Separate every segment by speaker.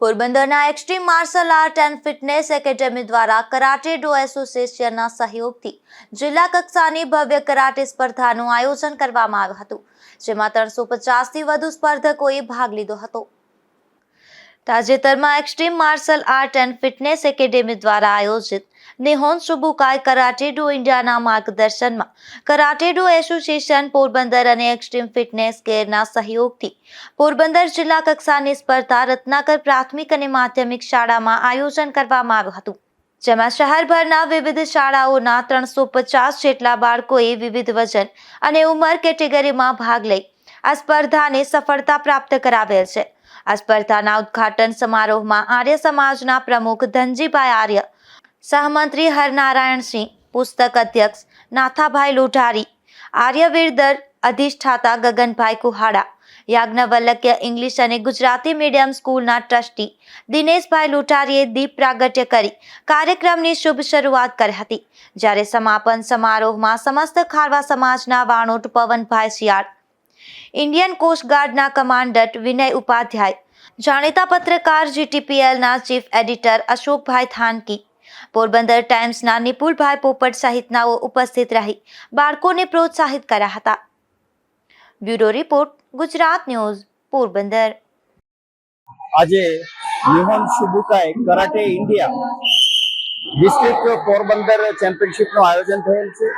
Speaker 1: પોરબંદરના extreme martial art and fitness academy દ્વારા karate do એસોસિએશનના સહયોગથી જિલ્લા કક્ષાની ભવ્ય કરાટે સ્પર્ધાનું આયોજન કરવામાં આવ્યું હતું, જેમાં ત્રણસો પચાસથી વધુ સ્પર્ધકોએ ભાગ લીધો હતો. તાજેતરમાં extreme martial art and fitness academy દ્વારા આયોજિત નિહોન સુબુકાય કરાટેડો ઇન્ડિયાના માર્ગદર્શનમાં કરાટેડો એસોસિએશન પોરબંદર અને એક્સ્ટ્રીમ ફિટનેસ કેરના સહયોગથી પોરબંદર જિલ્લા કક્ષાની સ્પર્ધા રત્નાકર પ્રાથમિક અને માધ્યમિક શાળામાં આયોજન કરવામાં આવ્યું હતું, જેમાં શહેરભરના વિવિધ શાળાઓના ત્રણસો પચાસ જેટલા બાળકોએ વિવિધ વજન અને ઉંમર કેટેગરીમાં ભાગ લઈ આ સ્પર્ધાને સફળતા પ્રાપ્ત કરાવેલ છે. આ સ્પર્ધાના ઉદઘાટન સમારોહમાં આર્ય સમાજના પ્રમુખ ધનજીભાઈ આર્ય, સહમંત્રી હરનારાયણસિંહ પુસ્તક અધ્યક્ષ નાથાભાઈ લોઢારી આર્યવીરદર અધિષ્ઠાતા ગગનભાઈ કુહાડા યાજ્ઞવલ્લક્ય ઇંગ્લિશ અને ગુજરાતી મીડિયમ સ્કૂલના ટ્રસ્ટી દિનેશભાઈ લુટારીએ દીપ પ્રાગટ્ય કરી કાર્યક્રમની શુભ શરૂઆત કરી હતી. જ્યારે સમાપન સમારોહમાં સમસ્ત ખારવા સમાજના વાણોટ પવનભાઈ શિયાળ ઇન્ડિયન કોસ્ટગાર્ડના કમાન્ડન્ટ વિનય ઉપાધ્યાય, જાણીતા પત્રકાર જીટીપીએલના ચીફ એડિટર અશોકભાઈ થાનકી, પોરબંદર ટાઈમ્સના નિપુલભાઈ પોપટ સહિતનાઓ ઉપસ્થિત રહી બાળકોને પ્રોત્સાહિત કર્યા હતા. Bureau report, Gujarat news, Porbandar.
Speaker 2: આજે Nihon Shubukai karate India district Porbandar ચેમ્પિયનશિપનું આયોજન થયેલ છે.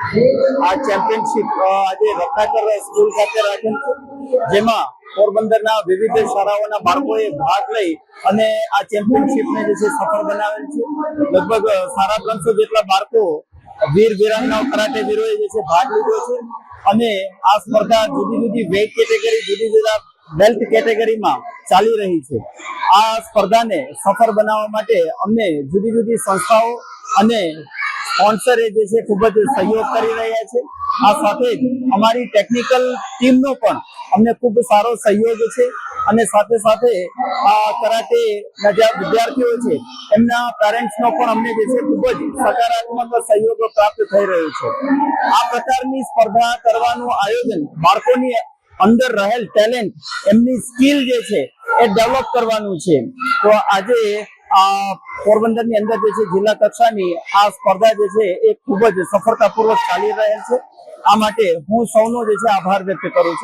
Speaker 2: આ ચેમ્પિયનશિપ આજે રત્નાકર સ્કૂલ ખાતે રાખેલ છે, જેમાં પોરબંદરના વિવિધ શાળાઓના બાળકોએ ભાગ લઈ અને આ ચેમ્પિયનશિપ ને જે છે સફળ બનાવેલ છે. લગભગ સાડા ત્રણસો જેટલા બાળકો વીર વીરાંગનાઓ કરાટે વીરોએ જે છે ભાગ લીધો છે. અને આ સ્પર્ધા જુદી જુદી વેઇટ કેટેગરી જુદી જુદા બેલ્ટ કેટેગરીમાં ચાલી રહી છે. આ સ્પર્ધાને સફળ બનાવવા માટે અમને જુદી જુદી સંસ્થાઓ અને સ્પોન્સરે જે છે ખૂબ જ સહયોગ કરી રહ્યા છે. આ સાથે જ અમારી ટેકનિકલ ટીમનો પણ અમને ખૂબ સારો સહયોગ છે અને સાથે સાથે આ કરાટે જે વિદ્યાર્થીઓ છે, એમના પેરેન્ટ્સનો પણ અમને જે છે ખૂબ જ સકારાત્મક સહયોગ પ્રાપ્ત થઈ રહ્યો છે. આ પ્રકારની સ્પર્ધા કરવાનું આયોજન બાળકોની અંદર રહેલ ટેલેન્ટ એમની સ્કિલ જે છે એ ડેવલપ કરવાનું છે. તો આજે, આ પોરબંદરની અંદર જે છે, જિલ્લા કક્ષાની આ સ્પર્ધા જે છે એ ખૂબ જ સફળતાપૂર્વક ચાલી રહેલ છે. આ માટે હું સૌનો જે છે આભાર વ્યક્ત કરું છું.